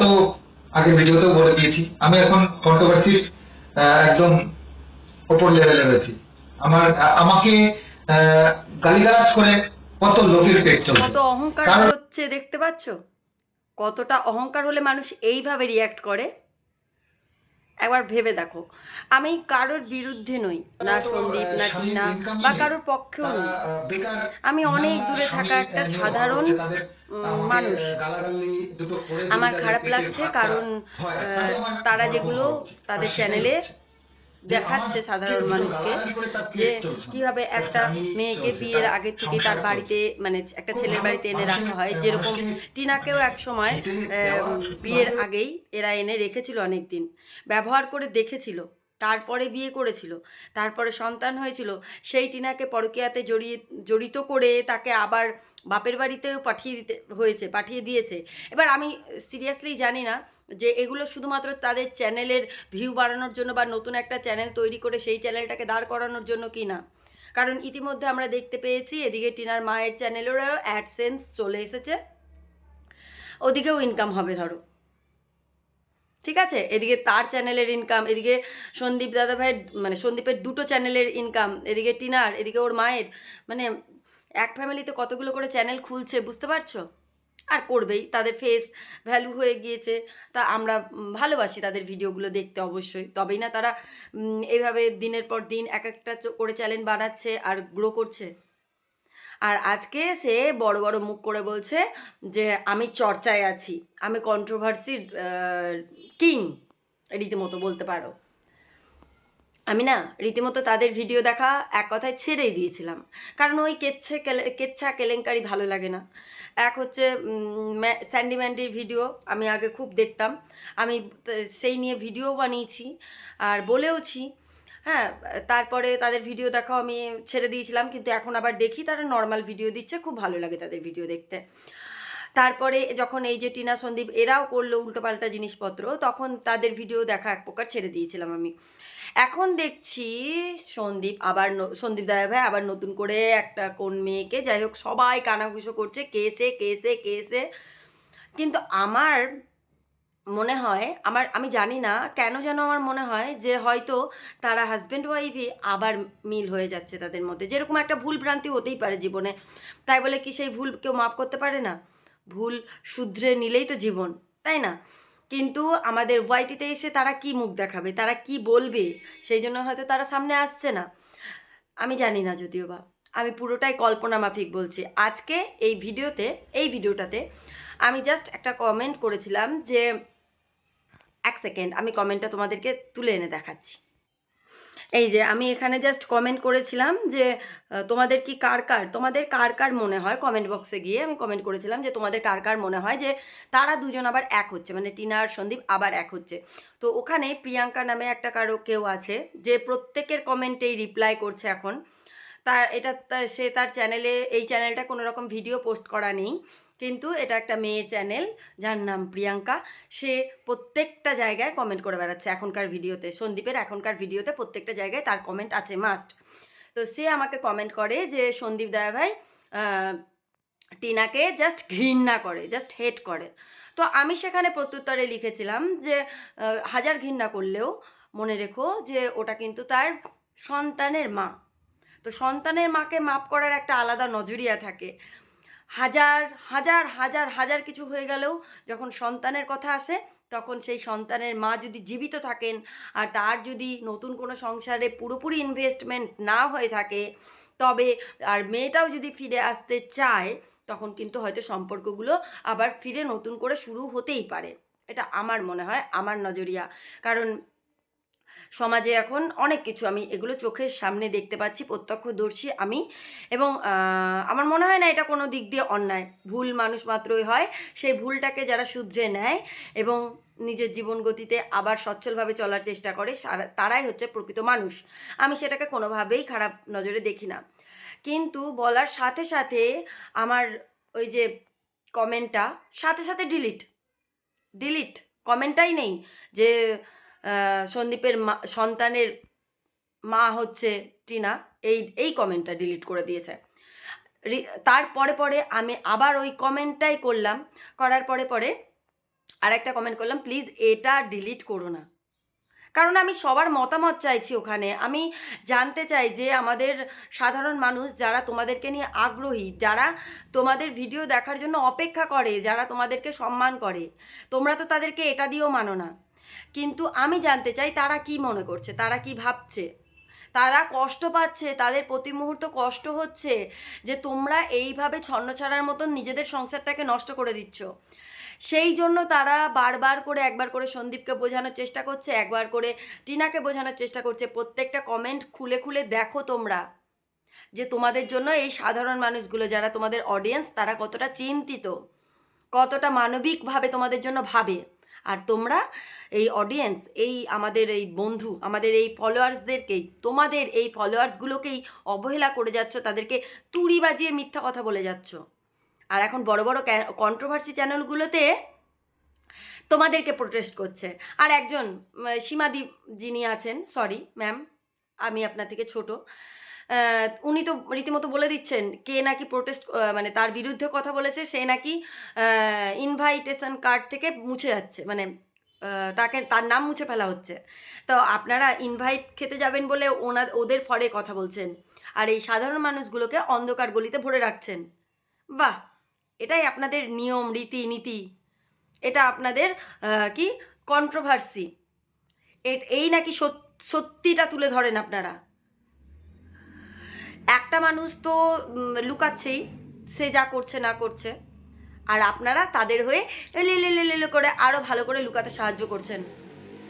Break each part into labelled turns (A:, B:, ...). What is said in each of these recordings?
A: তো আগে ভিডিওতেও বলে দিয়েছি। আমি এখন কন্ট্রোভার্সির একদম ওপর লেভেলে রয়েছি। আমার আমাকে গালিগালাজ করে কত লোকের পেট চলছে।
B: কত অহংকার হচ্ছে দেখতে পাচ্ছ? কতটা অহংকার হলে মানুষ এইভাবে রিয়াক্ট করে? একবার ভেবে দেখো। আমি কারোর বিরুদ্ধে নই না সন্দীপ না টিনা বা কারোর পক্ষেও নই। আমি অনেক দূরে থাকা একটা সাধারণ মানুষ। আমার খারাপ লাগছে কারণ তারা যেগুলো তাদের চ্যানেলে দেখাচ্ছে সাধারণ মানুষকে যে কীভাবে একটা মেয়েকে বিয়ের আগে থেকে তার বাড়িতে মানে একটা ছেলের বাড়িতে এনে রাখা হয়। যেরকম টিনাকেও এক সময় বিয়ের আগেই এরা এনে রেখেছিল অনেকদিন। ব্যবহার করে দেখেছিল। তারপরে বিয়ে করেছিল। তারপরে সন্তান হয়েছিল। সেই টিনাকে পরকীয়াতে জড়িয়ে, জড়িত করে তাকে আবার বাপের বাড়িতেও পাঠিয়ে দিতে, হয়েছে, পাঠিয়ে দিয়েছে। এবার আমি সিরিয়াসলি জানি না যে এগুলো শুধুমাত্র তাদের চ্যানেলের ভিউ বাড়ানোর জন্য বা নতুন একটা চ্যানেল তৈরি করে সেই চ্যানেলটাকে দাঁড় করানোর জন্য কি না। কারণ ইতিমধ্যে আমরা দেখতে পেয়েছি এদিকে টিনার মায়ের চ্যানেলেরও অ্যাডসেন্স চলে এসেছে। ওদিকেও ইনকাম হবে ধরো। ঠিক আছে? এদিকে তার চ্যানেলের ইনকাম এদিকে সন্দীপ দাদা ভাইয়ের মানে সন্দীপের দুটো চ্যানেলের ইনকাম এদিকে টিনার, এদিকে ওর মায়ের মানে এক ফ্যামিলিতে কতগুলো করে চ্যানেল খুলছে বুঝতে পারছ? আর করবেই, তাদের ফেস ভ্যালু হয়ে গিয়েছে, তা আমরা ভালোবাসি তাদের ভিডিওগুলো দেখতে অবশ্যই, তবেই না তারা এইভাবে দিনের পর দিন এক একটা করে চ্যানেল বানাচ্ছে আর গ্রো করছে। আর আজকে সে বড় বড় মুখ করে বলছে যে, আমি চর্চায় আছি, আমি কন্ট্রোভার্সির কিং, রীতিমতো বলতে পারো। আমি না, রীতিমতো তাদের ভিডিও দেখা এক কথায় ছেড়েই দিয়েছিলাম। কারণ ওই কেচ্ছে কেচ্ছা কেলেঙ্কারি ভালো লাগে না। এক হচ্ছে স্যান্ডি ম্যান্ডির ভিডিও আমি আগে খুব দেখতাম। আমি সেই নিয়ে ভিডিও বানিয়েছি আর বলেওছি। হ্যাঁ তারপরে তাদের ভিডিও দেখাও আমি ছেড়ে দিয়েছিলাম। কিন্তু এখন আবার দেখি, তারা নর্মাল ভিডিও দিচ্ছে, খুব ভালো লাগে তাদের ভিডিও দেখতে। তারপরে যখন এই যে টিনা সন্দীপ, এরাও করল উল্টোপাল্টা জিনিসপত্র, তখন তাদের ভিডিও দেখা এক প্রকার ছেড়ে দিয়েছিলাম আমি। এখন দেখছি সন্দীপ আবার সন্দীপ দাদা ভাই আবার নতুন করে একটা কোন মেয়েকে, যাই হোক সবাই কানাঘুষো করছে, কেসে কেসে কেসে। কিন্তু আমার মনে হয়, আমার, আমি জানি না কেন যেন আমার মনে হয় যে হয়তো তারা হাজব্যান্ড ওয়াইফই আবার মিল হয়ে যাচ্ছে তাদের মধ্যে। যেরকম একটা ভুল ভ্রান্তি হতেই পারে জীবনে। তাই বলে কি সেই ভুল কেউ মাফ করতে পারে না? ভুল শুধরে নিলেই তো জীবন, তাই না? কিন্তু আমাদের ওয়াইটিতে এসে তারা কি মুখ দেখাবে? তারা কি বলবে? সেই জন্য হয়তো তারা সামনে আসছে না। আমি জানি না যদিও বা। আমি পুরোটাই কল্পনা মাফিক বলছি। আজকে এই ভিডিওতে, এই ভিডিওটাতে আমি জাস্ট একটা কমেন্ট করেছিলাম যে, এক সেকেন্ড আমি কমেন্টটা তোমাদেরকে তুলে এনে দেখাচ্ছি। এই যে আমি এখানে জাস্ট কমেন্ট করেছিলাম যে তোমাদের কি কার কার, তোমাদের কার কার মনে হয়? কমেন্ট বক্সে গিয়ে আমি কমেন্ট করেছিলাম যে, তোমাদের কার কার মনে হয় যে, তারা দুজন আবার এক হচ্ছে মানে টিনা আর সন্দীপ আবার এক হচ্ছে। তো ওখানে প্রিয়াঙ্কা নামে একটা কারও কেউ আছে, যে প্রত্যেকের কমেন্টেই রিপ্লাই করছে এখন। তার, এটা সে তার চ্যানেলে এই চ্যানেলটা কোনো রকম ভিডিও পোস্ট করা নেই। কিন্তু এটা একটা মেয়ের চ্যানেল যার নাম প্রিয়াঙ্কা। সে প্রত্যেকটা জায়গায় কমেন্ট করে বেড়াচ্ছে এখনকার ভিডিওতে সন্দীপের এখনকার ভিডিওতে প্রত্যেকটা জায়গায় তার কমেন্ট আছে মাস্ট তো সে আমাকে কমেন্ট করে যে, সন্দীপ দয়া ভাই টিনাকে জাস্ট ঘৃণা করে জাস্ট হেট করে। তো আমি সেখানে প্রত্যুত্তরে লিখেছিলাম যে হাজার ঘৃণা করলেও মনে রেখো যে, ওটা কিন্তু তার সন্তানের মা। তো সন্তানের মাকে মাপ করার একটা আলাদা নজরিয়া থাকে। হাজার হাজার হাজার হাজার কিছু হয়ে গেলেও যখন সন্তানের কথা আসে, তখন সেই সন্তানের মা যদি জীবিত থাকেন আর তার যদি নতুন কোনো সংসারে পুরোপুরি ইনভেস্টমেন্ট না হয়ে থাকে, তবে আর মেয়েটাও যদি ফিরে আসতে চায়, তখন কিন্তু হয়তো সম্পর্কগুলো আবার ফিরে নতুন করে শুরু হতেই পারে। এটা আমার মনে হয়, আমার নজরিয়া। কারণ সমাজে এখন অনেক কিছু আমি এগুলো চোখের সামনে দেখতে পাচ্ছি, প্রত্যক্ষদর্শী আমি। এবং আমার মনে হয় না এটা কোনো দিক দিয়ে অন্যায়। ভুল মানুষ মাত্রই হয়, সেই ভুলটাকে যারা শুধরে নেয় এবং নিজের জীবন গতিতে আবার সচ্ছলভাবে চলার চেষ্টা করে তারাই হচ্ছে প্রকৃত মানুষ। আমি সেটাকে কোনোভাবেই খারাপ নজরে দেখি না। কিন্তু বলার সাথে সাথে আমার ওই যে কমেন্টটা সাথে সাথে ডিলিট ডিলিট কমেন্টটাই নেই যে সন্দীপের মা, সন্তানের মা হচ্ছে টিনা। এই এই কমেন্টটা ডিলিট করে দিয়েছে। তারপরে পরে আমি আবার ওই কমেন্টটাই করলাম। করার পরে পরে আর একটা কমেন্ট করলাম প্লিজ এটা ডিলিট করো না। কারণ আমি সবার মতামত চাইছি ওখানে। আমি জানতে চাই যে আমাদের সাধারণ মানুষ যারা তোমাদেরকে নিয়ে আগ্রহী, যারা তোমাদের ভিডিও দেখার জন্য অপেক্ষা করে, যারা তোমাদেরকে সম্মান করে, তোমরা তো তাদেরকে এটা দিয়েও মানো না। কিন্তু আমি জানতে চাই তারা কি মনে করছে, তারা কি ভাবছে? তারা কষ্ট পাচ্ছে, তাদের প্রতি মুহূর্ত কষ্ট হচ্ছে যে তোমরা এইভাবে ছন্নছাড়ার মতন নিজেদের সংসারটাকে নষ্ট করে দিচ্ছ। সেই জন্য তারা বারবার করে, একবার করে সন্দীপকে বোঝানোর চেষ্টা করছে, একবার করে টিনাকে বোঝানোর চেষ্টা করছে। প্রত্যেকটা কমেন্ট খুলে খুলে দেখো তোমরা যে তোমাদের জন্য এই সাধারণ মানুষগুলো যারা তোমাদের অডিয়েন্স তারা কতটা চিন্তিত, কতটা মানবিকভাবে তোমাদের জন্য ভাবে। আর তোমরা এই অডিয়েন্স এই আমাদের এই বন্ধু, আমাদের এই ফলোয়ার্সদেরকেই তোমাদের এই ফলোয়ার্সগুলোকেই অবহেলা করে যাচ্ছ, তাদেরকে তুড়ি বাজিয়ে মিথ্যা কথা বলে যাচ্ছ। আর এখন বড় বড় কন্ট্রোভার্সি চ্যানেলগুলোতে তোমাদেরকে প্রোটেস্ট করছে। আর একজন সীমাদি যিনি আছেন সরি ম্যাম আমি আপনার থেকে ছোট উনি তো রীতিমতো বলে দিচ্ছেন, কে নাকি প্রোটেস্ট মানে তার বিরুদ্ধে কথা বলেছে, সে নাকি ইনভাইটেশন কার্ড থেকে মুছে যাচ্ছে মানে তাকে, তার নাম মুছে ফেলা হচ্ছে। তো আপনারা ইনভাইট খেতে যাবেন বলে ওনার ওদের ফরে কথা বলছেন, আর এই সাধারণ মানুষগুলোকে অন্ধকার গলিতে ভরে রাখছেন। বাহ! এটাই আপনাদের নিয়ম, রীতি, নীতি। এটা আপনাদের কি? কন্ট্রোভার্সি এই নাকি সত- সত্যিটা তুলে ধরেন আপনারা। একটা মানুষ তো লুকাচ্ছেই, সে যা করছে না করছে। আর আপনারা তাদের হয়ে লে করে আরও ভালো করে লুকাতে সাহায্য করছেন।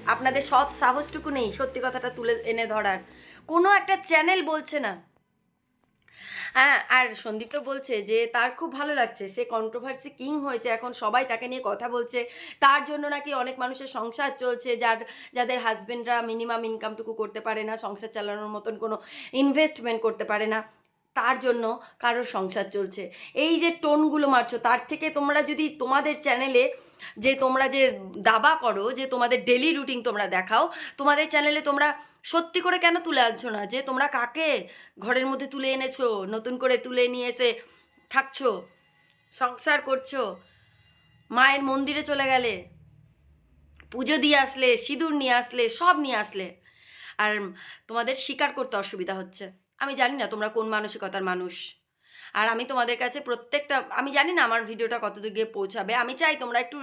B: আপনাদের সৎ সাহসটুকু নেই, সত্যি কথাটা তুলে এনে ধরার। কোনো একটা চ্যানেল বলছে না হ্যাঁ আর সন্দীপ তো বলছে যে তার খুব ভালো লাগছে, সে কন্ট্রোভার্সি কিং হয়েছে, এখন সবাই তাকে নিয়ে কথা বলছে, তার জন্য নাকি অনেক মানুষের সংসার চলছে, যার, যাদের হাজবেন্ডরা মিনিমাম ইনকামটুকু করতে পারে না, সংসার চালানোর মতন কোনো ইনভেস্টমেন্ট করতে পারে না। তার জন্য কারোর সংসার চলছে। এই যে টোনগুলো মারছো, তার থেকে তোমরা যদি তোমাদের চ্যানেলে যে তোমরা যে দাবা করো, যে তোমাদের ডেলি রুটিন তোমরা দেখাও, তোমাদের চ্যানেলে তোমরা সত্যি করে কেন তুলে আনছো না? যে তোমরা কাকে ঘরের মধ্যে তুলে এনেছো, নতুন করে তুলে নিয়ে এসে থাকছো, সংসার করছ, মায়ের মন্দিরে চলে গেলে, পুজো দিয়ে আসলে, সিঁদুর নিয়ে আসলে, সব নিয়ে আসলে, আর তোমাদের স্বীকার করতে অসুবিধা হচ্ছে। আমি জানি না তোমরা কোন মানসিকতার মানুষ। আর আমি তোমাদের কাছে প্রত্যেকটা, আমি জানি না আমার ভিডিওটা কতদূর গিয়ে পৌঁছাবে। আমি চাই তোমরা একটু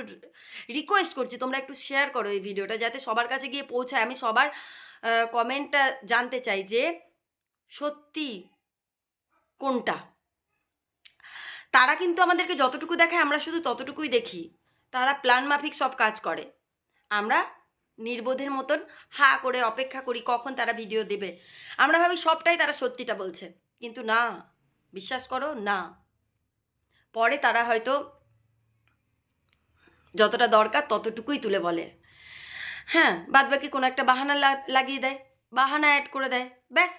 B: রিকোয়েস্ট করছি, তোমরা একটু শেয়ার করো এই ভিডিওটা যাতে সবার কাছে গিয়ে পৌঁছায়। আমি সবার কমেন্টটা জানতে চাই যে সত্যি কোনটা? তারা কিন্তু আমাদেরকে যতটুকু দেখায়, আমরা শুধু ততটুকুই দেখি। তারা প্ল্যান মাফিক সব কাজ করে। আমরা নির্বোধের মতন হা করে অপেক্ষা করি কখন তারা ভিডিও দেবে। আমরা ভাবি সবটাই তারা সত্যিটা বলছে। কিন্তু না, বিশ্বাস করো, না। পরে তারা হয়তো যতটা দরকার ততটুকুই তুলে বলে। হ্যাঁ বাদবাকি কোনো একটা বাহানা লাগিয়ে দেয়। বাহানা অ্যাড করে দেয়। ব্যাস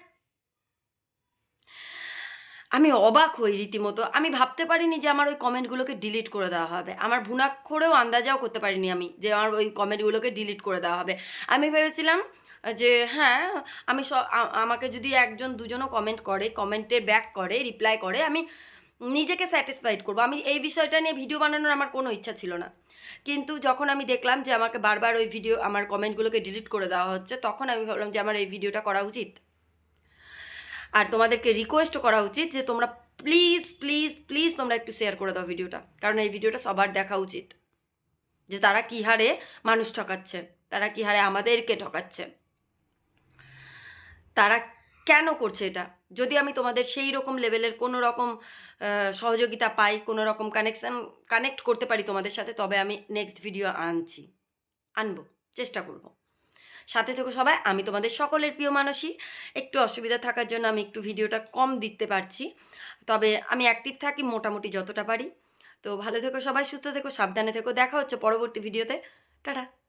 B: আমি অবাক হই রীতিমতো। আমি ভাবতে পারিনি যে আমার ওই কমেন্টগুলোকে ডিলিট করে দেওয়া হবে। আমার ভুনাক্ষরেও আন্দাজাও করতে পারিনি আমি যে আমার ওই কমেন্টগুলোকে ডিলিট করে দেওয়া হবে। আমি ভেবেছিলাম যে হ্যাঁ আমি স আমাকে যদি একজন, দুজনও কমেন্ট করে, কমেন্টে ব্যাক করে রিপ্লাই করে, আমি নিজেকে স্যাটিসফাইড করব। আমি এই বিষয়টা নিয়ে ভিডিও বানানোর আমার কোনো ইচ্ছা ছিল না। কিন্তু যখন আমি দেখলাম যে আমাকে বারবার ওই ভিডিও আমার কমেন্টগুলোকে ডিলিট করে দেওয়া হচ্ছে, তখন আমি ভাবলাম যে আমার এই ভিডিওটা করা উচিত। আর তোমাদেরকে রিকোয়েস্ট করা উচিত যে তোমরা প্লিজ প্লিজ প্লিজ তোমরা একটু শেয়ার করে দাও ভিডিওটা কারণ এই ভিডিওটা সবার দেখা উচিত। যে তারা কী হারে মানুষ ঠকাচ্ছে, তারা কী হারে আমাদেরকে ঠকাচ্ছে। তারা কেন করছে এটা? যদি আমি তোমাদের সেই রকম লেভেলের কোনো রকম সহযোগিতা পাই, কোনো রকম কানেকশন কানেক্ট করতে পারি তোমাদের সাথে, তবে আমি নেক্সট ভিডিও আনছি। আনব, চেষ্টা করব। সাথে থেকো সবাই, আমি তোমাদের সকলের প্রিয় মানুষই একটু অসুবিধা থাকার জন্য আমি একটু ভিডিওটা কম দিতে পারছি। তবে আমি অ্যাক্টিভ থাকি, মোটামুটি যতটা পারি। তো ভালো থেকো সবাই, সুস্থ থেকো, সাবধানে থেকো। দেখা হচ্ছে পরবর্তী ভিডিওতে। টাটা।